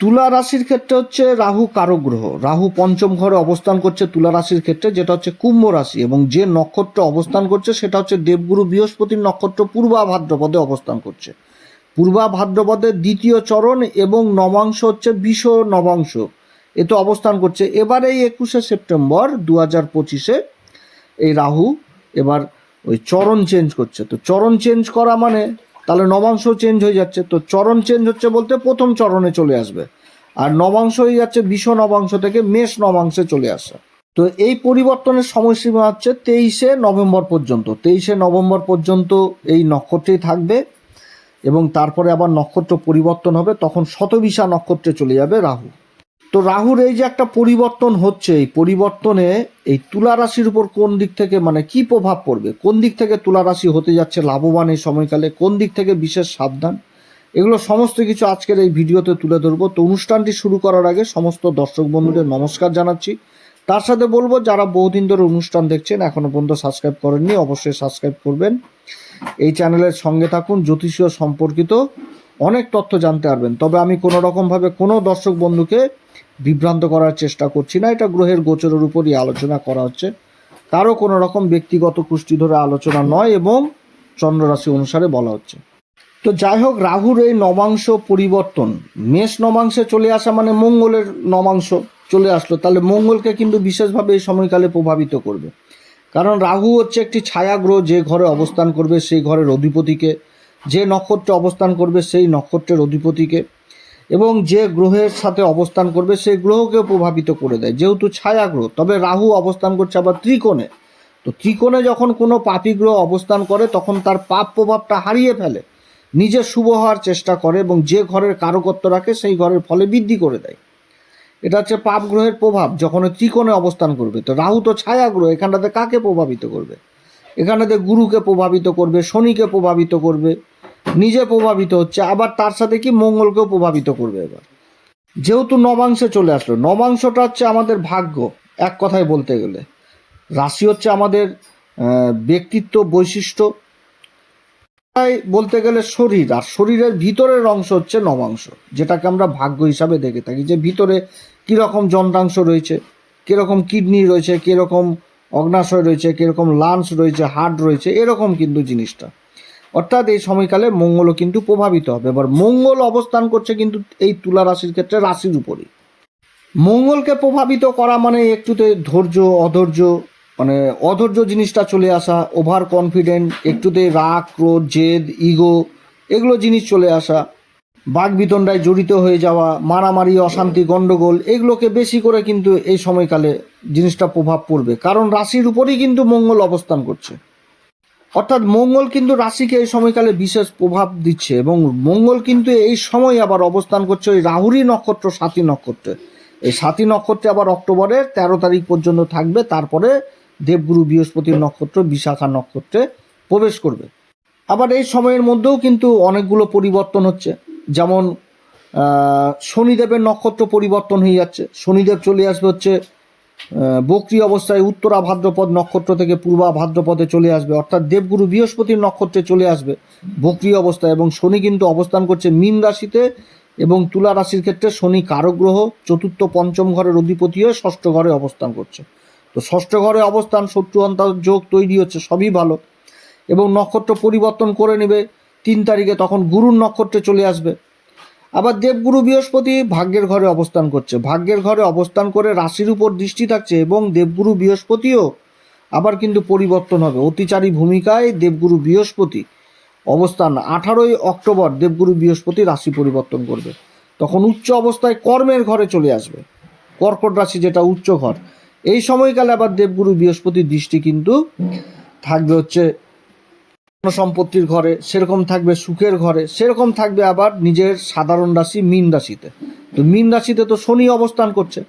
তুলা রাশির ক্ষেত্রে হচ্ছে রাহু কারক গ্রহ। রাহু পঞ্চম ঘরে অবস্থান করছে তুলা রাশির ক্ষেত্রে, যেটা হচ্ছে কুম্ভ রাশি এবং যে নক্ষত্র অবস্থান করছে সেটা হচ্ছে দেবগুরু বৃহস্পতির নক্ষত্র পূর্বা ভাদ্রপদে অবস্থান করছে। পূর্বা ভাদ্রপদের দ্বিতীয় চরণ এবং নবাংশ হচ্ছে বিষ নবাংশ। এতে অবস্থান করছে। এবার এই একুশে সেপ্টেম্বর দু হাজার পঁচিশে এই রাহু এবার ওই চরণ চেঞ্জ করছে। তো চরণ চেঞ্জ করা মানে তাহলে নবাংশ চেঞ্জ হয়ে যাচ্ছে। তো চরণ চেঞ্জ হচ্ছে বলতে প্রথম চরণে চলে আসবে। আর নবাংশ হয়ে যাচ্ছে বিষ নবাংশ থেকে মেষ নবাংশে চলে আসে। তো এই পরিবর্তনের সময়সীমা হচ্ছে তেইশে নভেম্বর পর্যন্ত। তেইশে নভেম্বর পর্যন্ত এই নক্ষত্রেই থাকবে এবং তারপরে আবার নক্ষত্র পরিবর্তন হবে, তখন শতবিশা নক্ষত্রে চলে যাবে রাহু। তো রাহুর এই যে একটা পরিবর্তন হচ্ছে, এই পরিবর্তনে এই তুলা রাশির উপর কোন দিক থেকে মানে কি প্রভাব পড়বে? কোন দিক থেকে তুলা রাশি হতে যাচ্ছে লাভবান এই সময়কালে? কোন দিক থেকে বিশেষ সাবধান? এগুলো সমস্ত কিছু আজকের এই ভিডিওতে তুলে ধরবো। তো অনুষ্ঠানটি শুরু করার আগে সমস্ত দর্শক বন্ধুদের নমস্কার জানাচ্ছি। তার সাথে বলব, যারা বহুদিন ধরে অনুষ্ঠান দেখছেন, এখনও পর্যন্ত সাবস্ক্রাইব করেননি, অবশ্যই সাবস্ক্রাইব করবেন। এই চ্যানেলের সঙ্গে থাকুন, জ্যোতিষীয় সম্পর্কিত অনেক তথ্য জানতে পারবেন। তবে আমি কোনো রকমভাবে কোনো দর্শক বন্ধুকে বিভ্রান্ত করার চেষ্টা করছি না। এটা গ্রহের গোচরের উপরই আলোচনা করা হচ্ছে। কারও কোনো রকম ব্যক্তিগত কুষ্টি ধরে আলোচনা নয় এবং চন্দ্ররাশি অনুসারে বলা হচ্ছে। তো যাই হোক, রাহুর এই নবাংশ পরিবর্তন, মেষ নবাংশে চলে আসা মানে মঙ্গলের নবাংশ চলে আসলো। তাহলে মঙ্গলকে কিন্তু বিশেষভাবে এই সময়কালে প্রভাবিত করবে। কারণ রাহু হচ্ছে একটি ছায়া গ্রহ, যে ঘরে অবস্থান করবে সেই ঘরের অধিপতিকে, যে নক্ষত্রে অবস্থান করবে সেই নক্ষত্রের অধিপতিকে। এবং যে গ্রহের সাথে অবস্থান করবে সেই গ্রহকেও প্রভাবিত করে দেয়। যেহেতু ছায়া গ্রহ, তবে রাহু অবস্থান করছে আবার ত্রিকোণে। তো ত্রিকোণে যখন কোনো পাপী গ্রহ অবস্থান করে, তখন তার পাপ প্রভাবটা হারিয়ে ফেলে। নিজে শুভ হওয়ার চেষ্টা করে এবং যে ঘরের কারকত্ব রাখে, সেই ঘরের ফলে বৃদ্ধি করে দেয়। এটা হচ্ছে পাপ গ্রহের প্রভাব, যখন ত্রিকোণে অবস্থান করবে। তো রাহু তো ছায়া গ্রহ, এখানটাতে কাকে প্রভাবিত করবে? এখানটাতে গুরুকে প্রভাবিত করবে, শনিকে প্রভাবিত করবে। নিজে প্রভাবিত হচ্ছে, আবার তার সাথে কি মঙ্গলকেও প্রভাবিত করবে এবার। যেহেতু নবাংশে চলে আসলো, নবাংশটা হচ্ছে আমাদের ভাগ্য, এক কথায় বলতে গেলে। রাশি হচ্ছে আমাদের ব্যক্তিত্ব, বৈশিষ্ট্য। বলতে গেলে শরীর, আর শরীরের ভিতরের অংশ হচ্ছে নবাংশ, যেটাকে আমরা ভাগ্য হিসাবে দেখে থাকি। যে ভিতরে কীরকম যন্ত্রাংশ রয়েছে, কীরকম কিডনি রয়েছে, কীরকম অগ্নাশয় রয়েছে, কীরকম লাংস রয়েছে, হার্ট রয়েছে, এরকম কিন্তু জিনিসটা। অর্থাৎ এই সময়কালে মঙ্গলও কিন্তু প্রভাবিত হবে। এবার মঙ্গল অবস্থান করছে কিন্তু এই তুলা রাশির ক্ষেত্রে রাশির উপরই। মঙ্গলকে প্রভাবিত করা মানে একটুতে ধৈর্য, অধৈর্য মানে অধৈর্য জিনিসটা চলে আসা ওভার কনফিডেন্ট একটুতে রাগ, ক্রোধ, জেদ ইগো এগুলো জিনিস চলে আসা বাগবিতণ্ডায় জড়িত হয়ে যাওয়া, মারামারি, অশান্তি গণ্ডগোল এগুলোকে বেশি করে কিন্তু এই সময়কালে জিনিসটা প্রভাব পড়বে। কারণ রাশির উপরেই কিন্তু মঙ্গল অবস্থান করছে। অর্থাৎ মঙ্গল কিন্তু রাশিকে এই সময়কালে বিশেষ প্রভাব দিচ্ছে এবং মঙ্গল কিন্তু এই সময় আবার অবস্থান করছে ওই রাহুরই নক্ষত্র সাতী নক্ষত্রে। এই সাতী নক্ষত্রে আবার অক্টোবরের তেরো তারিখ পর্যন্ত থাকবে, তারপরে দেবগুরু বৃহস্পতির নক্ষত্র, বিশাখা নক্ষত্রে প্রবেশ করবে। আবার এই সময়ের মধ্যেও কিন্তু অনেকগুলো পরিবর্তন হচ্ছে। যেমন শনিদেবের নক্ষত্র পরিবর্তন হয়ে যাচ্ছে। শনিদেব চলে আসবে হচ্ছে বক্রি অবস্থায় উত্তরা ভাদ্রপদ নক্ষত্র থেকে পূর্বা ভাদ্রপদে চলে আসবে। অর্থাৎ দেবগুরু বৃহস্পতির নক্ষত্রে চলে আসবে বক্রি অবস্থায় এবং শনি কিন্তু অবস্থান করছে মীন রাশিতে এবং তুলা রাশির ক্ষেত্রে শনি কারগ্রহ চতুর্থ পঞ্চম ঘরের অধিপতি হয়ে ষষ্ঠ ঘরে অবস্থান করছে। তো ষষ্ঠ ঘরে অবস্থান, শত্রু অন্তর যোগ তৈরি হচ্ছে, সবই ভালো এবং নক্ষত্র পরিবর্তন করে নেবে। তিন তারিখে তখন গুরুর নক্ষত্রে চলে আসবে। আবার দেবগুরু বৃহস্পতি ভাগ্যের ঘরে অবস্থান করছে। ভাগ্যের ঘরে অবস্থান করে রাশির উপর দৃষ্টি থাকছে এবং দেবগুরু বৃহস্পতিও আবার কিন্তু পরিবর্তন হবে। অতিচারী ভূমিকায় দেবগুরু বৃহস্পতি অবস্থান। আঠারোই অক্টোবর দেবগুরু বৃহস্পতি রাশি পরিবর্তন করবে। তখন উচ্চ অবস্থায় কর্মের ঘরে চলে আসবে। কর্কট রাশি যেটা উচ্চ ঘর। এই সময়কালে আবার দেবগুরু বৃহস্পতির দৃষ্টি কিন্তু থাকবে হচ্ছে সম্পত্তির ঘরে, সেরকম থাকবে সুখের ঘরে, সেরকম থাকবে আবার নিজের সাধারণ রাশি মীন রাশিতে। তো মীন রাশিতে তো শনি অবস্থান করছে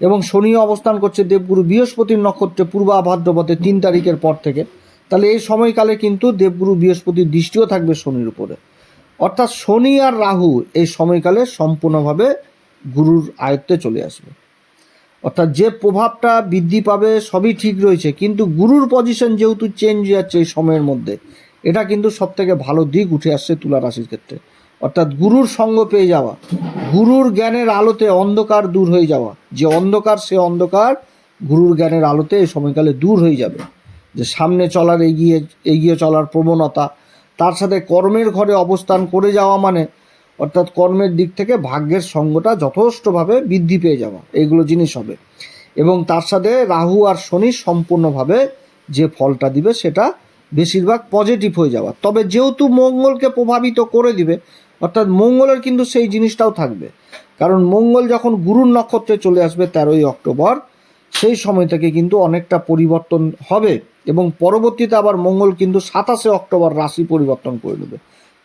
এবং শনি অবস্থান করছে দেবগুরু বৃহস্পতির নক্ষত্রে পূর্বা ভাদ্রপদে তিন তারিখের পর থেকে। তাহলে এই সময়কালে কিন্তু দেবগুরু বৃহস্পতির দৃষ্টিও থাকবে শনির উপরে। অর্থাৎ শনি আর রাহু এই সময়কালে সম্পূর্ণভাবে গুরুর আয়ত্তে চলে আসবে। অর্থাৎ যে প্রভাবটা বৃদ্ধি পাবে সবই ঠিক রয়েছে, কিন্তু গুরুর পজিশন যেহেতু চেঞ্জ হয়ে যাচ্ছে এই সময়ের মধ্যে এটা কিন্তু সব থেকে ভালো দিক উঠে আসছে তুলা রাশির ক্ষেত্রে। অর্থাৎ গুরুর সঙ্গ পেয়ে যাওয়া, গুরুর জ্ঞানের আলোতে অন্ধকার দূর হয়ে যাওয়া, যে অন্ধকার সে অন্ধকার, গুরুর জ্ঞানের আলোতে এই সময়কালে দূর হয়ে যাবে। যে সামনে চলার এগিয়ে এগিয়ে চলার প্রবণতা, তার সাথে কর্মের ঘরে অবস্থান করে যাওয়া মানে অর্থাৎ কর্মের দিক থেকে ভাগ্যের সঙ্গটা যথেষ্টভাবে বৃদ্ধি পেয়ে যাওয়া, এইগুলো জিনিস হবে। এবং তার সাথে রাহু আর শনি সম্পূর্ণভাবে যে ফলটা দিবে সেটা বেশিরভাগ পজিটিভ হয়ে যাওয়া। তবে যেহেতু মঙ্গলকে প্রভাবিত করে দিবে, অর্থাৎ মঙ্গলের কিন্তু সেই জিনিসটাও থাকবে। কারণ মঙ্গল যখন গুরুর নক্ষত্রে চলে আসবে তেরোই অক্টোবর, সেই সময় থেকে কিন্তু অনেকটা পরিবর্তন হবে এবং পরবর্তীতে আবার মঙ্গল কিন্তু সাতাশে অক্টোবর রাশি পরিবর্তন করে নেবে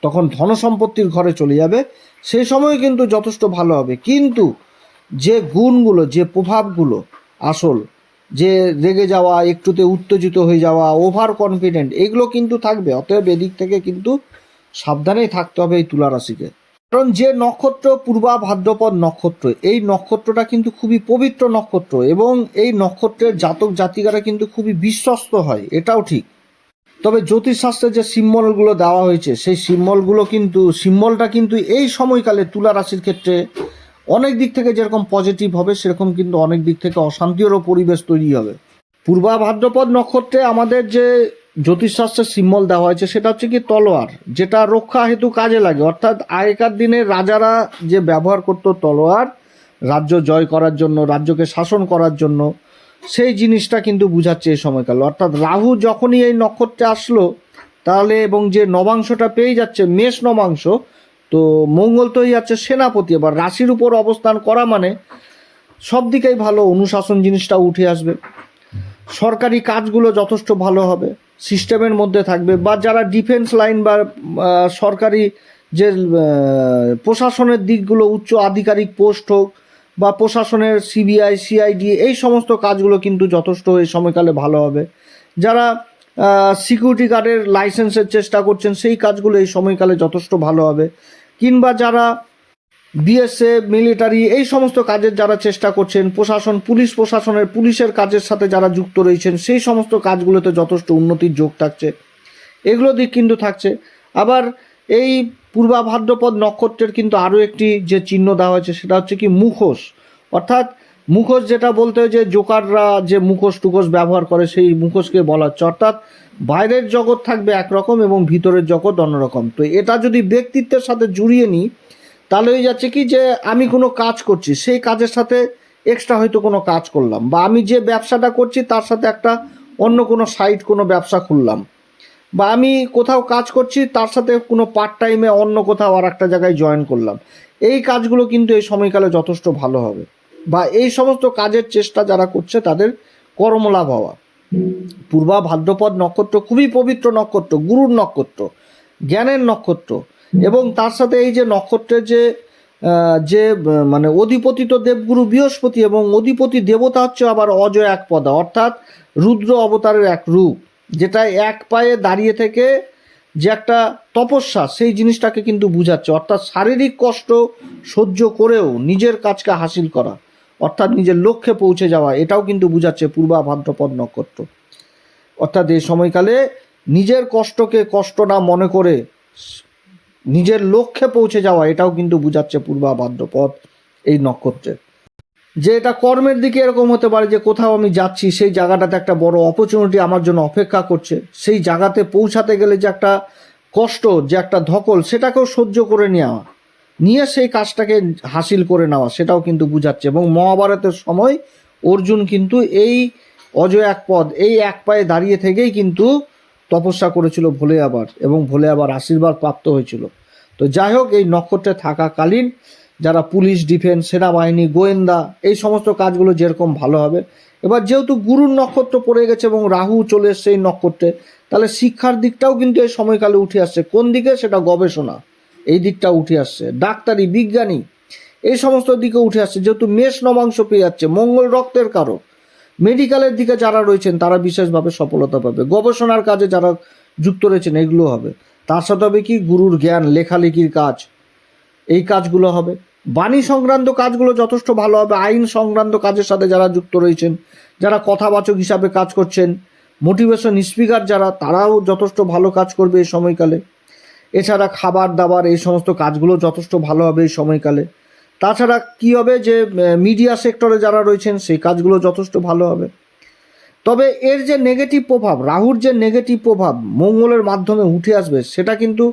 তখন ধনসম্পত্তির ঘরে চলে যাবে। সেই সময় কিন্তু যথেষ্ট ভালো হবে। কিন্তু যে গুণগুলো, যে প্রভাবগুলো আসল যে রেগে যাওয়া, একটুতে উত্তেজিত হয়ে যাওয়া ওভার কনফিডেন্ট এগুলো কিন্তু থাকবে। অতএব এদিক থেকে কিন্তু সাবধানেই থাকতে হবে এই তুলা রাশিকে। কারণ যে নক্ষত্র পূর্বা ভাদ্রপদ নক্ষত্র, এই নক্ষত্রটা কিন্তু খুবই পবিত্র নক্ষত্র এবং এই নক্ষত্রের জাতক জাতিকারা কিন্তু খুবই বিশ্বস্ত হয়, এটাও ঠিক। তবে জ্যোতিষশাস্ত্রে যে সিম্বলগুলো দেওয়া হয়েছে, সেই সিম্বলগুলো কিন্তু, সিম্বলটা কিন্তু এই সময়কালে তুলা রাশির ক্ষেত্রে অনেক দিক থেকে যেরকম পজিটিভ হবে, সেরকম কিন্তু অনেক দিক থেকে অশান্তিরও পরিবেশ তৈরি হবে। পূর্বা ভাদ্রপদ নক্ষত্রে আমাদের যে জ্যোতিষশাস্ত্রের সিম্বল দেওয়া হয়েছে, সেটা হচ্ছে কি তলোয়ার, যেটা রক্ষা হেতু কাজে লাগে। অর্থাৎ আগেকার দিনে রাজারা যে ব্যবহার করতো তলোয়ার, রাজ্য জয় করার জন্য, রাজ্যকে শাসন করার জন্য, সেই জিনিসটা কিন্তু বুঝাচ্ছে এই সময়কাল। অর্থাৎ রাহু যখনই এই নক্ষত্রে আসলো, তাহলে এবং যে নবাংশটা পেয়ে যাচ্ছে, মেষ নবাংশ তো মঙ্গল তো যাচ্ছে সেনাপতি, এবার রাশির উপর অবস্থান করা মানে সব দিকেই ভালো, অনুশাসন জিনিসটা উঠে আসবে। সরকারি কাজগুলো যথেষ্ট ভালো হবে, সিস্টেমের মধ্যে থাকবে, বা যারা ডিফেন্স লাইন বা সরকারি যে প্রশাসনের দিকগুলো, উচ্চ আধিকারিক পোস্ট হোক, বা প্রশাসনের সিবিআই, সিআইডি, এই সমস্ত কাজগুলো কিন্তু যথেষ্ট এই সময়কালে ভালো হবে। যারা সিকিউরিটি গার্ডের লাইসেন্সের চেষ্টা করছেন, সেই কাজগুলো এই সময়কালে যথেষ্ট ভালো হবে। কিংবা যারা বিএসএফ মিলিটারি এই সমস্ত কাজের যারা চেষ্টা করছেন, প্রশাসন, পুলিশ প্রশাসনের, পুলিশের কাজের সাথে যারা যুক্ত রয়েছেন, সেই সমস্ত কাজগুলোতে যথেষ্ট উন্নতির যোগ থাকছে। এগুলো দিক কিন্তু থাকছে। আবার এই পূর্বা ভাদ্রপদ নক্ষত্রের কিন্তু আরও একটি যে চিহ্ন দেওয়া হয়েছে, সেটা হচ্ছে কি মুখোশ। অর্থাৎ মুখোশ যেটা বলতে যে জোকাররা যে মুখোশ টুকোশ ব্যবহার করে, সেই মুখোশকে বলা হচ্ছে। অর্থাৎ বাইরের জগৎ থাকবে একরকম এবং ভিতরের জগৎ অন্যরকম। তো এটা যদি ব্যক্তিত্বের সাথে জুড়িয়ে নিই, তাহলে হয়ে যাচ্ছে কি যে আমি কোনো কাজ করছি, সেই কাজের সাথে এক্সট্রা হয়তো কোনো কাজ করলাম বা আমি যে ব্যবসাটা করছি, তার সাথে একটা অন্য কোনো সাইট কোনো ব্যবসা খুললাম। বা আমি কোথাও কাজ করছি, তার সাথে কোনো পার্ট টাইমে অন্য কোথাও আর একটা জায়গায় জয়েন করলাম। এই কাজগুলো কিন্তু এই সময়কালে যথেষ্ট ভালো হবে। বা এই সমস্ত কাজের চেষ্টা যারা করছে, তাদের কর্মলাভ হওয়া। পূর্বা ভাদ্রপদ নক্ষত্র খুবই পবিত্র নক্ষত্র, গুরুর নক্ষত্র, জ্ঞানের নক্ষত্র। এবং তার সাথে এই যে নক্ষত্রের যে যে মানে অধিপতি তো দেবগুরু বৃহস্পতি এবং অধিপতি দেবতা হচ্ছে আবার অজয় এক পদা, অর্থাৎ রুদ্র অবতারের এক রূপ, যেটা এক পায়ে দাঁড়িয়ে থেকে যে একটা তপস্যা, সেই জিনিসটাকে কিন্তু বুঝাচ্ছে। অর্থাৎ শারীরিক কষ্ট সহ্য করেও নিজের কাজকে হাসিল করা। অর্থাৎ নিজের লক্ষ্যে পৌঁছে যাওয়া, এটাও কিন্তু বুঝাচ্ছে পূর্বা ভাদ্রপদ নক্ষত্র। অর্থাৎ এই সময়কালে নিজের কষ্টকে কষ্ট না মনে করে নিজের লক্ষ্যে পৌঁছে যাওয়া, এটাও কিন্তু বুঝাচ্ছে পূর্বা ভাদ্রপদ এই নক্ষত্রের। যে এটা কর্মের দিকে এরকম হতে পারে যে কোথাও আমি যাচ্ছি, সেই জায়গাটাতে একটা বড় অপরচুনিটি আমার জন্য অপেক্ষা করছে, সেই জায়গাতে পৌঁছাতে গেলে যে একটা কষ্ট, যে একটা ধকল, সেটাকেও সহ্য করে নেওয়া নিয়ে সেই কাজটাকে হাসিল করে নেওয়া, সেটাও কিন্তু বুঝাচ্ছে। এবং মহাভারতের সময় অর্জুন কিন্তু এই অজয় এক পদ, এই এক পায়ে দাঁড়িয়ে থেকেই কিন্তু তপস্যা করেছিল ভোলে আবার এবং ভোলে আবার আশীর্বাদ প্রাপ্ত হয়েছিল। তো যাই হোক, এই নক্ষত্রে থাকাকালীন যারা পুলিশ, ডিফেন্স, সেনাবাহিনী, গোয়েন্দা, এই সমস্ত কাজগুলো যেরকম ভালো হবে, এবার যেহেতু গুরুর নক্ষত্র পড়ে গেছে এবং রাহু চলে এসছে এই নক্ষত্রে, তাহলে শিক্ষার দিকটাও কিন্তু এই সময়কালে উঠে আসছে। কোন দিকে? সেটা গবেষণা। এই দিকটা উঠে আসছে। ডাক্তারি, বিজ্ঞানী, এই সমস্ত দিকে উঠে আসছে। যেহেতু মেষ নবাংশ পেয়ে যাচ্ছে, মঙ্গল রক্তের কারক। মেডিকেলের দিকে যারা রয়েছেন, তারা বিশেষভাবে সফলতা পাবে। গবেষণার কাজে যারা যুক্ত রয়েছেন, এগুলো হবে। তার সাথে হবে কি? গুরুর জ্ঞান, লেখালেখির কাজ। এই কাজগুলো হবে। বাণী সংক্রান্ত কাজগুলো যথেষ্ট ভালো হবে। আইন সংক্রান্ত কাজের সাথে যারা যুক্ত রয়েছেন, যারা কথাবাচক হিসাবে কাজ করছেন মোটিভেশন স্পিকার যারা, তারাও যথেষ্ট ভালো কাজ করবে এই সময়কালে। এছাড়া খাবার দাবার, এই সমস্ত কাজগুলো যথেষ্ট ভালো হবে এই সময়কালে। তাছাড়া কি হবে যে মিডিয়া সেক্টরে যারা রয়েছেন, সেই কাজগুলো যথেষ্ট ভালো হবে। তবে এর যে নেগেটিভ প্রভাব, রাহুর যে নেগেটিভ প্রভাব মঙ্গলের মাধ্যমে উঠে আসবে, সেটা কিন্তু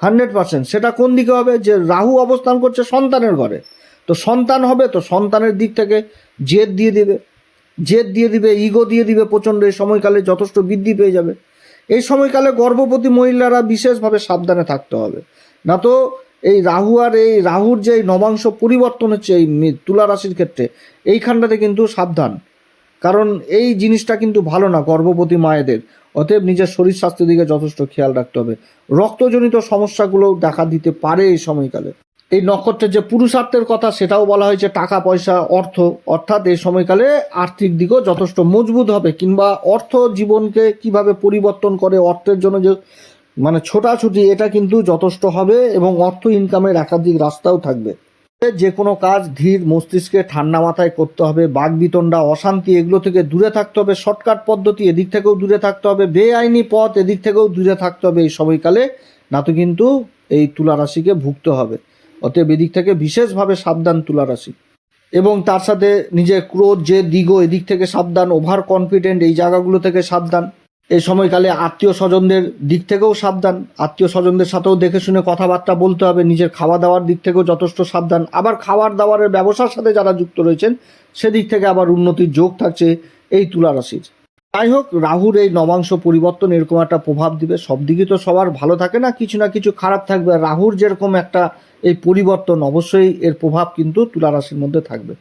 হান্ড্রেড পার্সেন্ট সেটা কোন দিকে হবে? যে রাহু অবস্থান করছে সন্তানের ঘরে। তো সন্তান হবে, তো সন্তানের দিক থেকে জেদ দিয়ে দিবে। জেদ দিয়ে দিবে ইগো দিয়ে দিবে, প্রচণ্ড এই সময়কালে যথেষ্ট বৃদ্ধি পেয়ে যাবে। এই সময়কালে গর্ভবতী মহিলারা বিশেষভাবে সাবধানে থাকতে হবে। না তো এই রাহু আর এই রাহুর যে নবাংশ পরিবর্তন হচ্ছে এই তুলা রাশির ক্ষেত্রে, এইখানটাতে কিন্তু সাবধান। কারণ এই জিনিসটা কিন্তু ভালো না গর্ভবতী মায়েদের। অতএব নিজের শরীর স্বাস্থ্যের দিকে যথেষ্ট খেয়াল রাখতে হবে। রক্তজনিত সমস্যাগুলো দেখা দিতে পারে এই সময়কালে। এই নক্ষত্রের যে পুরুষার্থের কথা, সেটাও বলা হয়েছে টাকা, পয়সা, অর্থ। অর্থাৎ এই সময়কালে আর্থিক দিকও যথেষ্ট মজবুত হবে। কিংবা অর্থ জীবনকে কীভাবে পরিবর্তন করে, অর্থের জন্য যে মানে ছোটাছুটি, এটা কিন্তু যথেষ্ট হবে এবং অর্থ ইনকামের একাধিক রাস্তাও থাকবে। যে কোনো কাজ ধীর মস্তিষ্কে ঠান্ডা মাথায় করতে হবে বাগবিতণ্ডা অশান্তি এগুলো থেকে দূরে থাকতে হবে, শর্টকাট পদ্ধতি এদিক থেকেও দূরে থাকতে হবে, বেআইনি পথ এদিক থেকেও দূরে থাকতে হবে এই সময়কালে। না তো কিন্তু এই তুলা রাশিকে ভুগতে হবে। অতএব এদিক থেকে বিশেষভাবে সাবধান তুলা রাশি এবং তার সাথে নিজের ক্রোধ যে দিগ এদিক থেকে সাবধান ওভার কনফিডেন্ট এই জায়গাগুলো থেকে সাবধান। এই সময়কালে আত্মীয় স্বজনদের দিক থেকেও সাবধান। আত্মীয় স্বজনদের সাথেও দেখে শুনে কথাবার্তা বলতে হবে। নিজের খাওয়া দাওয়ার দিক থেকেও যথেষ্ট সাবধান। আবার খাওয়ার দাওয়ারের ব্যবসার সাথে যারা যুক্ত রয়েছেন, সেদিক থেকে আবার উন্নতির যোগ থাকছে এই তুলা রাশির যাই হোক, রাহুর এই নবাংশ পরিবর্তন এরকম একটা প্রভাব দিবে। সব দিকে তো সবার ভালো থাকে না, কিছু না কিছু খারাপ থাকবে। রাহুর যেরকম একটা এই পরিবর্তন, অবশ্যই এর প্রভাব কিন্তু তুলা রাশির মধ্যে থাকবে।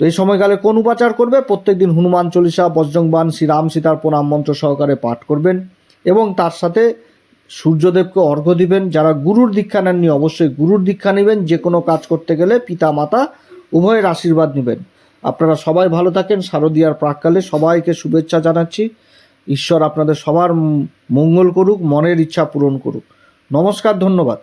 তো এই সময়কালে কোন উপাচার করবে? প্রত্যেকদিন হনুমান চল্লিশা বজ্রংবান শ্রীরাম সীতার প্রণাম মন্ত্র সহকারে পাঠ করবেন এবং তার সাথে সূর্যদেবকে অর্ঘ্য দিবেন। যারা গুরুর দীক্ষা নেননি, অবশ্যই গুরুর দীক্ষা নেবেন। যে কোনো কাজ করতে গেলে পিতা মাতা উভয়ের আশীর্বাদ নেবেন। আপনারা সবাই ভালো থাকেন। শারদীয়ার প্রাককালে সবাইকে শুভেচ্ছা জানাচ্ছি। ঈশ্বর আপনাদের সবার মঙ্গল করুক, মনের ইচ্ছা পূরণ করুক। নমস্কার, ধন্যবাদ।